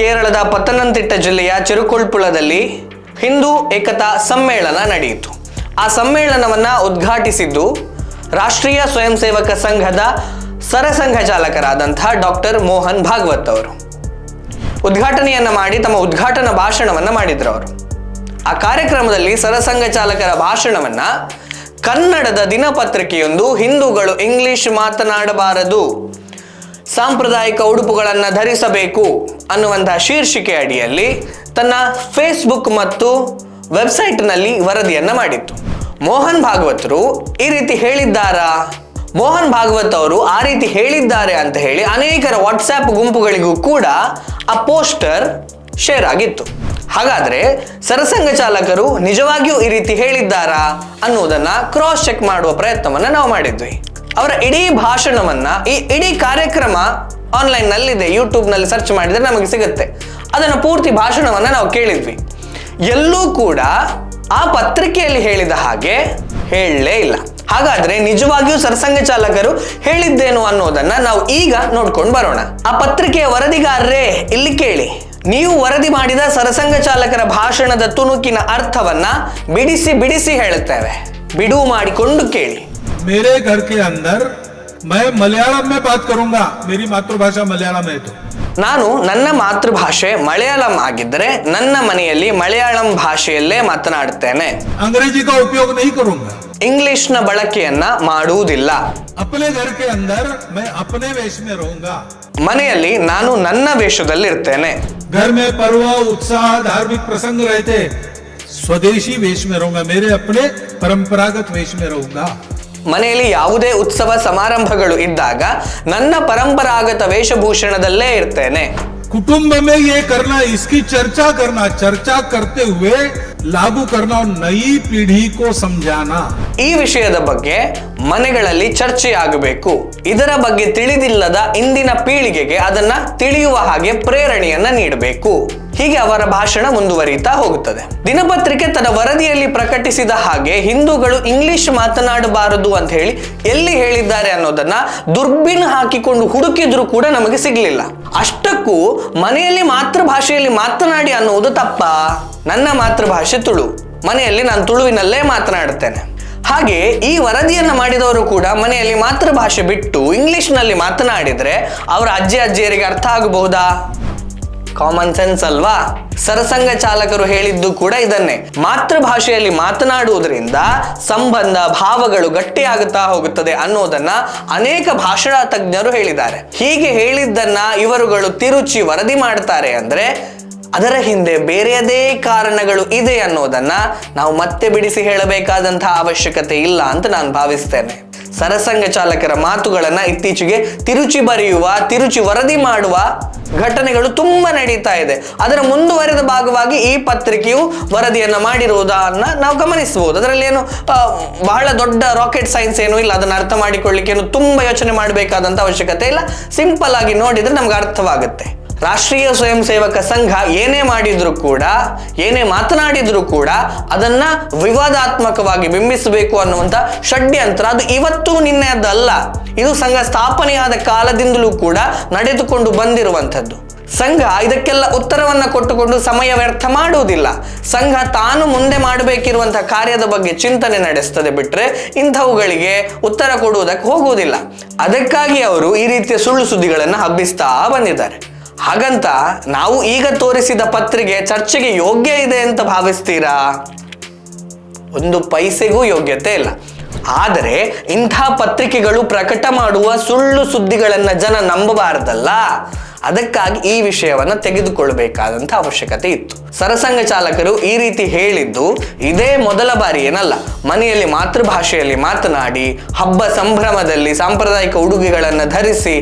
ಕೇರಳದ ಪತನಂತಿಟ್ಟ ಜಿಲ್ಲೆಯ ಚಿರುಕುಳ್ಪುಳದಲ್ಲಿ ಹಿಂದೂ ಏಕತಾ ಸಮ್ಮೇಳನ ನಡೆಯಿತು. ಆ ಸಮ್ಮೇಳನವನ್ನ ಉದ್ಘಾಟಿಸಿದ್ದು ರಾಷ್ಟ್ರೀಯ ಸ್ವಯಂ ಸೇವಕ ಸಂಘದ ಸರಸಂಘ ಚಾಲಕರಾದಂತಹ ಡಾಕ್ಟರ್ ಮೋಹನ್ ಭಾಗವತ್ ಅವರು. ಉದ್ಘಾಟನೆಯನ್ನ ಮಾಡಿ ತಮ್ಮ ಉದ್ಘಾಟನಾ ಭಾಷಣವನ್ನ ಮಾಡಿದ್ರು ಅವರು. ಆ ಕಾರ್ಯಕ್ರಮದಲ್ಲಿ ಸರಸಂಘ ಚಾಲಕರ ಭಾಷಣವನ್ನ ಕನ್ನಡದ ದಿನಪತ್ರಿಕೆಯೊಂದು ಹಿಂದೂಗಳು ಇಂಗ್ಲಿಷ್ ಮಾತನಾಡಬಾರದು, ಸಾಂಪ್ರದಾಯಿಕ ಉಡುಪುಗಳನ್ನು ಧರಿಸಬೇಕು ಅನ್ನುವಂತಹ ಶೀರ್ಷಿಕೆ ಅಡಿಯಲ್ಲಿ ತನ್ನ ಫೇಸ್ಬುಕ್ ಮತ್ತು ವೆಬ್ಸೈಟ್ನಲ್ಲಿ ವರದಿಯನ್ನು ಮಾಡಿತ್ತು. ಮೋಹನ್ ಭಾಗವತರು ಈ ರೀತಿ ಹೇಳಿದ್ದಾರಾ? ಮೋಹನ್ ಭಾಗವತ್ ಅವರು ಆ ರೀತಿ ಹೇಳಿದ್ದಾರೆ ಅಂತ ಹೇಳಿ ಅನೇಕರ ವಾಟ್ಸ್ಆ್ಯಪ್ ಗುಂಪುಗಳಿಗೂ ಕೂಡ ಆ ಪೋಸ್ಟರ್ ಶೇರ್ ಆಗಿತ್ತು. ಹಾಗಾದ್ರೆ ಸರಸಂಘ ಚಾಲಕರು ನಿಜವಾಗಿಯೂ ಈ ರೀತಿ ಹೇಳಿದ್ದಾರಾ ಅನ್ನುವುದನ್ನ ಕ್ರಾಸ್ ಚೆಕ್ ಮಾಡುವ ಪ್ರಯತ್ನವನ್ನ ನಾವು ಮಾಡಿದ್ವಿ. ಅವರ ಇಡೀ ಭಾಷಣವನ್ನ ಈ ಇಡೀ ಕಾರ್ಯಕ್ರಮ ಆನ್ಲೈನ್ ನಲ್ಲಿದೆ ಯೂಟ್ಯೂಬ್ನಲ್ಲಿ ಸರ್ಚ್ ಮಾಡಿದ್ರೆ ನಮಗೆ ಸಿಗುತ್ತೆ. ಅದನ್ನು ಪೂರ್ತಿ ಭಾಷಣವನ್ನ ನಾವು ಕೇಳಿದ್ವಿ. ಎಲ್ಲೂ ಕೂಡ ಆ ಪತ್ರಿಕೆಯಲ್ಲಿ ಹೇಳಿದ ಹಾಗೆ ಹೇಳಲೇ ಇಲ್ಲ. ಹಾಗಾದ್ರೆ ನಿಜವಾಗಿಯೂ ಸರಸಂಘ ಚಾಲಕರು ಹೇಳಿದ್ದೇನು ಅನ್ನೋದನ್ನ ನಾವು ಈಗ ನೋಡ್ಕೊಂಡು ಬರೋಣ. ಆ ಪತ್ರಿಕೆಯ ವರದಿಗಾರರೇ, ಇಲ್ಲಿ ಕೇಳಿ. ನೀವು ವರದಿ ಮಾಡಿದ ಸರಸಂಘ ಚಾಲಕರ ಭಾಷಣದ ತುಣುಕಿನ ಅರ್ಥವನ್ನ ಬಿಡಿಸಿ ಬಿಡಿಸಿ ಹೇಳುತ್ತೇವೆ. ಬಿಡುವು ಮಾಡಿಕೊಂಡು ಕೇಳಿ. ಮೇರೆ ಘರ್ ಕೆ ಅಂದರ್ मैं मलयालम में बात करूंगा मेरी मातृभाषा मलयालम है तो ನಾನು ನನ್ನ ಮಾತೃಭಾಷೆ ಮಲಯಾಳಂ ಆಗಿದ್ದರೆ ನನ್ನ ಮನೆಯಲ್ಲಿ ಮಲಯಾಳಂ ಭಾಷೆಯಲ್ಲೇ ಮಾತನಾಡುತ್ತೇನೆ अंग्रेजी का उपयोग नहीं करूंगा ಇಂಗ್ಲಿಷ್ನ ಬಳಕೆಯನ್ನ ಮಾಡುವುದಿಲ್ಲ अपने घर के अंदर मैं अपने वेश में रहूंगा ಮನೆಯಲ್ಲಿ ನಾನು ನನ್ನ ವೇಷದಲ್ಲಿರ್ತೇನೆ घर में पर्व उत्साह धार्मिक प्रसंग रहते स्वदेशी वेश में रहूंगा मेरे अपने परंपरागत वेश में रहूंगा ಮನೆಯಲ್ಲಿ ಯಾವುದೇ ಉತ್ಸವ ಸಮಾರಂಭಗಳು ಇದ್ದಾಗ ನನ್ನ ಪರಂಪರಾಗತ ವೇಷಭೂಷಣದಲ್ಲೇ ಇರ್ತೇನೆ. ಕುಟುಂಬ ಮೇ ಕರ್ನಾ, ಇಸ್ಕಿ ಚರ್ಚಾ ಕರ್ನಾ, ಚರ್ಚಾ ಕರ್ತೆ लागू करना और नई पीढ़ी को समझाना ಈ ವಿಷಯದ ಬಗ್ಗೆ ಮನೆಗಳಲ್ಲಿ ಚರ್ಚೆಯಾಗಬೇಕು ಇದರ ಬಗ್ಗೆ ತಿಳಿದಿಲ್ಲದ ಇಂದಿನ ಪೀಳಿಗೆಗೆ ಅದನ್ನ ತಿಳಿಯುವ ಹಾಗೆ ಪ್ರೇರಣೆಯನ್ನ ನೀಡಬೇಕು ಹೀಗೆ ಅವರ ಭಾಷಣ ಮುಂದುವರಿಯುತ್ತಾ ಹೋಗುತ್ತದೆ ದಿನಪತ್ರಿಕೆ ತನ್ನ ವರದಿಯಲ್ಲಿ ಪ್ರಕಟಿಸಿದ ಹಾಗೆ ಹಿಂದೂಗಳು ಇಂಗ್ಲಿಷ್ ಮಾತನಾಡಬಾರದು ಅಂತ ಹೇಳಿ ಎಲ್ಲಿ ಹೇಳಿದ್ದಾರೆ ಅನ್ನೋದನ್ನ ದುರ್ಬಿನ್ ಹಾಕಿಕೊಂಡು ಹುಡುಕಿದ್ರು ಕೂಡ ನಮಗೆ ಸಿಗ್ಲಿಲ್ಲ ಅಷ್ಟಕ್ಕೂ ಮನೆಯಲ್ಲಿ ಮಾತೃಭಾಷೆಯಲ್ಲಿ ಮಾತನಾಡಿ ಅನ್ನುವುದು ತಪ್ಪಾ ನನ್ನ ಮಾತೃಭಾಷೆ ತುಳು. ಮನೆಯಲ್ಲಿ ನಾನು ತುಳುವಿನಲ್ಲೇ ಮಾತನಾಡುತ್ತೇನೆ. ಹಾಗೆ ಈ ವರದಿಯನ್ನು ಮಾಡಿದವರು ಕೂಡ ಮನೆಯಲ್ಲಿ ಮಾತೃಭಾಷೆ ಬಿಟ್ಟು ಇಂಗ್ಲಿಷ್ನಲ್ಲಿ ಮಾತನಾಡಿದರೆ ಅವರ ಅಜ್ಜಿ ಅಜ್ಜಿಯರಿಗೆ ಅರ್ಥ ಆಗಬಹುದಾ? ಕಾಮನ್ ಸೆನ್ಸ್ ಅಲ್ವಾ? ಸರಸಂಘ ಚಾಲಕರು ಹೇಳಿದ್ದು ಕೂಡ ಇದನ್ನೇ. ಮಾತೃಭಾಷೆಯಲ್ಲಿ ಮಾತನಾಡುವುದರಿಂದ ಸಂಬಂಧ, ಭಾವಗಳು ಗಟ್ಟಿಯಾಗುತ್ತಾ ಹೋಗುತ್ತದೆ ಅನ್ನೋದನ್ನ ಅನೇಕ ಭಾಷಣ ತಜ್ಞರು ಹೇಳಿದ್ದಾರೆ. ಹೀಗೆ ಹೇಳಿದ್ದನ್ನ ಇವರುಗಳು ತಿರುಚಿ ವರದಿ ಮಾಡ್ತಾರೆ ಅಂದ್ರೆ ಅದರ ಹಿಂದೆ ಬೇರೆಯದೇ ಕಾರಣಗಳು ಇದೆ ಅನ್ನೋದನ್ನ ನಾವು ಮತ್ತೆ ಬಿಡಿಸಿ ಹೇಳಬೇಕಾದಂತಹ ಅವಶ್ಯಕತೆ ಇಲ್ಲ ಅಂತ ನಾನು ಭಾವಿಸ್ತೇನೆ. ಸರಸಂಘ ಚಾಲಕರ ಮಾತುಗಳನ್ನ ಇತ್ತೀಚೆಗೆ ತಿರುಚಿ ಬರೆಯುವ, ತಿರುಚಿ ವರದಿ ಮಾಡುವ ಘಟನೆಗಳು ತುಂಬಾ ನಡೀತಾ ಇದೆ. ಅದರ ಮುಂದುವರೆದ ಭಾಗವಾಗಿ ಈ ಪತ್ರಿಕೆಯು ವರದಿಯನ್ನ ಮಾಡಿರುವುದನ್ನ ನಾವು ಗಮನಿಸಬಹುದು. ಅದರಲ್ಲಿ ಏನು ಬಹಳ ದೊಡ್ಡ ರಾಕೆಟ್ ಸೈನ್ಸ್ ಏನು ಇಲ್ಲ. ಅದನ್ನ ಅರ್ಥ ಮಾಡಿಕೊಳ್ಳಿಕ್ಕೆ ಏನು ತುಂಬಾ ಯೋಚನೆ ಮಾಡಬೇಕಾದಂತ ಅವಶ್ಯಕತೆ ಇಲ್ಲ. ಸಿಂಪಲ್ ಆಗಿ ನೋಡಿದ್ರೆ ನಮ್ಗೆ ಅರ್ಥವಾಗುತ್ತೆ. ರಾಷ್ಟ್ರೀಯ ಸ್ವಯಂ ಸೇವಕ ಸಂಘ ಏನೇ ಮಾಡಿದ್ರು ಕೂಡ, ಏನೇ ಮಾತನಾಡಿದ್ರು ಕೂಡ ಅದನ್ನ ವಿವಾದಾತ್ಮಕವಾಗಿ ಬಿಂಬಿಸಬೇಕು ಅನ್ನುವಂತ ಷಡ್ಯಂತ್ರ. ಅದು ಇವತ್ತು ನಿನ್ನೆದಲ್ಲ ಇದು ಸಂಘ ಸ್ಥಾಪನೆಯಾದ ಕಾಲದಿಂದಲೂ ಕೂಡ ನಡೆದುಕೊಂಡು ಬಂದಿರುವಂಥದ್ದು. ಸಂಘ ಇದಕ್ಕೆಲ್ಲ ಉತ್ತರವನ್ನ ಕೊಟ್ಟುಕೊಂಡು ಸಮಯ ವ್ಯರ್ಥ ಮಾಡುವುದಿಲ್ಲ. ಸಂಘ ತಾನು ಮುಂದೆ ಮಾಡಬೇಕಿರುವಂತಹ ಕಾರ್ಯದ ಬಗ್ಗೆ ಚಿಂತನೆ ನಡೆಸ್ತದೆ ಬಿಟ್ರೆ ಇಂಥವುಗಳಿಗೆ ಉತ್ತರ ಕೊಡುವುದಕ್ಕೆ ಹೋಗುವುದಿಲ್ಲ. ಅದಕ್ಕಾಗಿ ಅವರು ಈ ರೀತಿಯ ಸುಳ್ಳು ಸುದ್ದಿಗಳನ್ನು ಹಬ್ಬಿಸ್ತಾ ಬಂದಿದ್ದಾರೆ. ಹಾಗಂತ ನಾವು ಈಗ ತೋರಿಸಿದ ಪತ್ರಿಕೆ ಚರ್ಚೆಗೆ ಯೋಗ್ಯ ಇದೆ ಅಂತ ಭಾವಿಸ್ತೀರಾ? ಒಂದು ಪೈಸೆಗೂ ಯೋಗ್ಯತೆ ಇಲ್ಲ. ಆದರೆ ಇಂಥ ಪತ್ರಿಕೆಗಳು ಪ್ರಕಟ ಮಾಡುವ ಸುಳ್ಳು ಸುದ್ದಿಗಳನ್ನ ಜನ ನಂಬಬಾರದಲ್ಲ. ಅದಕ್ಕಾಗಿ ಈ ವಿಷಯವನ್ನು ತೆಗೆದುಕೊಳ್ಳಬೇಕಾದಂತ ಅವಶ್ಯಕತೆ ಇತ್ತು. ಸರಸಂಘ ಚಾಲಕರು ಈ ರೀತಿ ಹೇಳಿದ್ದು ಇದೇ ಮೊದಲ ಬಾರಿ ಏನಲ್ಲ ಮನೆಯಲ್ಲಿ ಮಾತೃಭಾಷೆಯಲ್ಲಿ ಮಾತನಾಡಿ, ಹಬ್ಬ ಸಂಭ್ರಮದಲ್ಲಿ ಸಾಂಪ್ರದಾಯಿಕ ಉಡುಗೆಗಳನ್ನು ಧರಿಸಿ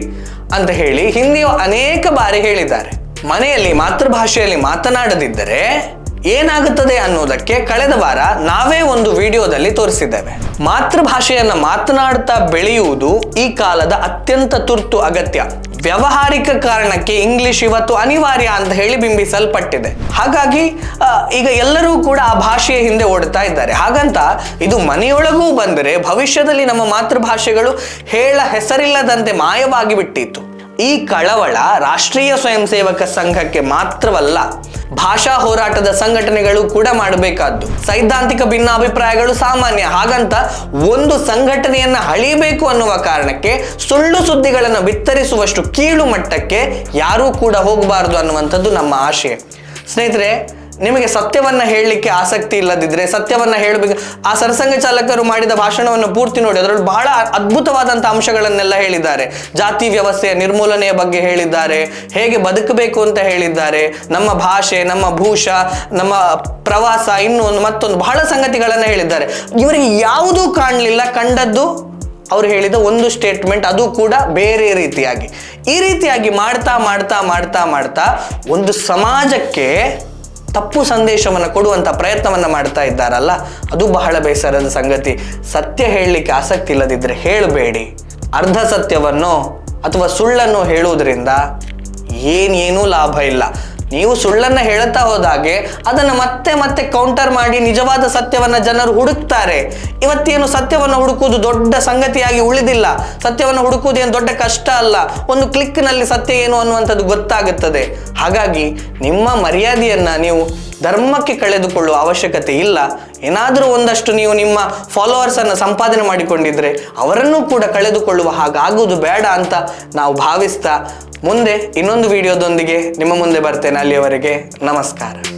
ಅಂತ ಹೇಳಿ ಹಿಂದಿಯು ಅನೇಕ ಬಾರಿ ಹೇಳಿದ್ದಾರೆ. ಮನೆಯಲ್ಲಿ, ಮಾತೃಭಾಷೆಯಲ್ಲಿ ಮಾತನಾಡದಿದ್ದರೆ ಏನಾಗುತ್ತದೆ ಅನ್ನೋದಕ್ಕೆ ಕಳೆದ ವಾರ ನಾವೇ ಒಂದು ವಿಡಿಯೋದಲ್ಲಿ ತೋರಿಸಿದ್ದೇವೆ. ಮಾತೃಭಾಷೆಯನ್ನ ಮಾತನಾಡ್ತಾ ಬೆಳೆಯುವುದು ಈ ಕಾಲದ ಅತ್ಯಂತ ತುರ್ತು ಅಗತ್ಯ. ವ್ಯಾವಹಾರಿಕ ಕಾರಣಕ್ಕೆ ಇಂಗ್ಲಿಷ್ ಇವತ್ತು ಅನಿವಾರ್ಯ ಅಂತ ಹೇಳಿ ಬಿಂಬಿಸಲ್ಪಟ್ಟಿದೆ. ಹಾಗಾಗಿ ಈಗ ಎಲ್ಲರೂ ಕೂಡ ಆ ಭಾಷೆಯ ಹಿಂದೆ ಓಡ್ತಾ ಇದ್ದಾರೆ. ಹಾಗಂತ ಇದು ಮನೆಯೊಳಗೂ ಬಂದರೆ ಭವಿಷ್ಯದಲ್ಲಿ ನಮ್ಮ ಮಾತೃಭಾಷೆಗಳು ಹೇಳ ಹೆಸರಿಲ್ಲದಂತೆ ಮಾಯವಾಗಿ ಬಿಟ್ಟಿತ್ತು ಈ ಕಳವಳ ರಾಷ್ಟ್ರೀಯ ಸ್ವಯಂ ಸೇವಕ ಸಂಘಕ್ಕೆ ಮಾತ್ರವಲ್ಲ ಭಾಷಾ ಹೋರಾಟದ ಸಂಘಟನೆಗಳು ಕೂಡ ಮಾಡಬೇಕಾದ್ದು. ಸೈದ್ಧಾಂತಿಕ ಭಿನ್ನಾಭಿಪ್ರಾಯಗಳು ಸಾಮಾನ್ಯ. ಹಾಗಂತ ಒಂದು ಸಂಘಟನೆಯನ್ನ ಅಳಿಬೇಕು ಅನ್ನುವ ಕಾರಣಕ್ಕೆ ಸುಳ್ಳು ಸುದ್ದಿಗಳನ್ನು ಬಿತ್ತರಿಸುವಷ್ಟು ಕೀಳು ಮಟ್ಟಕ್ಕೆ ಯಾರೂ ಕೂಡ ಹೋಗಬಾರದು ಅನ್ನುವಂಥದ್ದು ನಮ್ಮ ಆಶಯ ಸ್ನೇಹಿತರೆ ನಿಮಗೆ ಸತ್ಯವನ್ನ ಹೇಳಲಿಕ್ಕೆ ಆಸಕ್ತಿ ಇಲ್ಲದಿದ್ರೆ, ಸತ್ಯವನ್ನ ಹೇಳಬೇಕು. ಆ ಸರಸಂಘ ಚಾಲಕರು ಮಾಡಿದ ಭಾಷಣವನ್ನು ಪೂರ್ತಿ ನೋಡಿ, ಅದರಲ್ಲಿ ಬಹಳ ಅದ್ಭುತವಾದಂತಹ ಅಂಶಗಳನ್ನೆಲ್ಲ ಹೇಳಿದ್ದಾರೆ. ಜಾತಿ ವ್ಯವಸ್ಥೆಯ ನಿರ್ಮೂಲನೆಯ ಬಗ್ಗೆ ಹೇಳಿದ್ದಾರೆ, ಹೇಗೆ ಬದುಕಬೇಕು ಅಂತ ಹೇಳಿದ್ದಾರೆ, ನಮ್ಮ ಭಾಷೆ, ನಮ್ಮ ಭೂಷ, ನಮ್ಮ ಪ್ರವಾಸ, ಇನ್ನೂ ಮತ್ತೊಂದು ಬಹಳ ಸಂಗತಿಗಳನ್ನು ಹೇಳಿದ್ದಾರೆ. ಇವರಿಗೆ ಯಾವುದೂ ಕಾಣಲಿಲ್ಲ, ಕಂಡದ್ದು ಅವ್ರು ಹೇಳಿದ ಒಂದು ಸ್ಟೇಟ್ಮೆಂಟ್ ಅದು ಕೂಡ ಬೇರೆ ರೀತಿಯಾಗಿ. ಈ ರೀತಿಯಾಗಿ ಮಾಡ್ತಾ ಮಾಡ್ತಾ ಮಾಡ್ತಾ ಮಾಡ್ತಾ ಒಂದು ಸಮಾಜಕ್ಕೆ ತಪ್ಪು ಸಂದೇಶವನ್ನು ಕೊಡುವಂಥ ಪ್ರಯತ್ನವನ್ನು ಮಾಡ್ತಾ ಇದ್ದಾರಲ್ಲ, ಅದು ಬಹಳ ಬೇಸರದ ಸಂಗತಿ. ಸತ್ಯ ಹೇಳಲಿಕ್ಕೆ ಆಸಕ್ತಿ ಇಲ್ಲದಿದ್ದರೆ ಹೇಳಬೇಡಿ. ಅರ್ಧ ಸತ್ಯವನ್ನು ಅಥವಾ ಸುಳ್ಳನ್ನು ಹೇಳುವುದರಿಂದ ಏನೇನೂ ಲಾಭ ಇಲ್ಲ. ನೀವು ಸುಳ್ಳನ್ನ ಹೇಳುತ್ತಾ ಹೋದಾಗೆ ಅದನ್ನ ಮತ್ತೆ ಮತ್ತೆ ಕೌಂಟರ್ ಮಾಡಿ ನಿಜವಾದ ಸತ್ಯವನ್ನ ಜನರು ಹುಡುಕ್ತಾರೆ. ಇವತ್ತೇನು ಸತ್ಯವನ್ನು ಹುಡುಕುವುದು ದೊಡ್ಡ ಸಂಗತಿಯಾಗಿ ಉಳಿದಿಲ್ಲ. ಸತ್ಯವನ್ನು ಹುಡುಕುವುದು ಏನು ದೊಡ್ಡ ಕಷ್ಟ ಅಲ್ಲ. ಒಂದು ಕ್ಲಿಕ್ನಲ್ಲಿ ಸತ್ಯ ಏನು ಅನ್ನುವಂಥದ್ದು ಗೊತ್ತಾಗುತ್ತದೆ. ಹಾಗಾಗಿ ನಿಮ್ಮ ಮರ್ಯಾದೆಯನ್ನ ನೀವು ಧರ್ಮಕ್ಕೆ ಕಳೆದುಕೊಳ್ಳುವ ಅವಶ್ಯಕತೆ ಇಲ್ಲ. ಏನಾದರೂ ಒಂದಷ್ಟು ನೀವು ನಿಮ್ಮ ಫಾಲೋವರ್ಸನ್ನು ಸಂಪಾದನೆ ಮಾಡಿಕೊಂಡಿದ್ರೆ ಅವರನ್ನು ಕೂಡ ಕಳೆದುಕೊಳ್ಳುವ ಹಾಗಾಗುವುದು ಬೇಡ ಅಂತ ನಾವು ಭಾವಿಸ್ತಾ ಮುಂದೆ ಇನ್ನೊಂದು ವಿಡಿಯೋದೊಂದಿಗೆ ನಿಮ್ಮ ಮುಂದೆ ಬರ್ತೇನೆ ಅಲ್ಲಿಯವರೆಗೆ. ನಮಸ್ಕಾರ.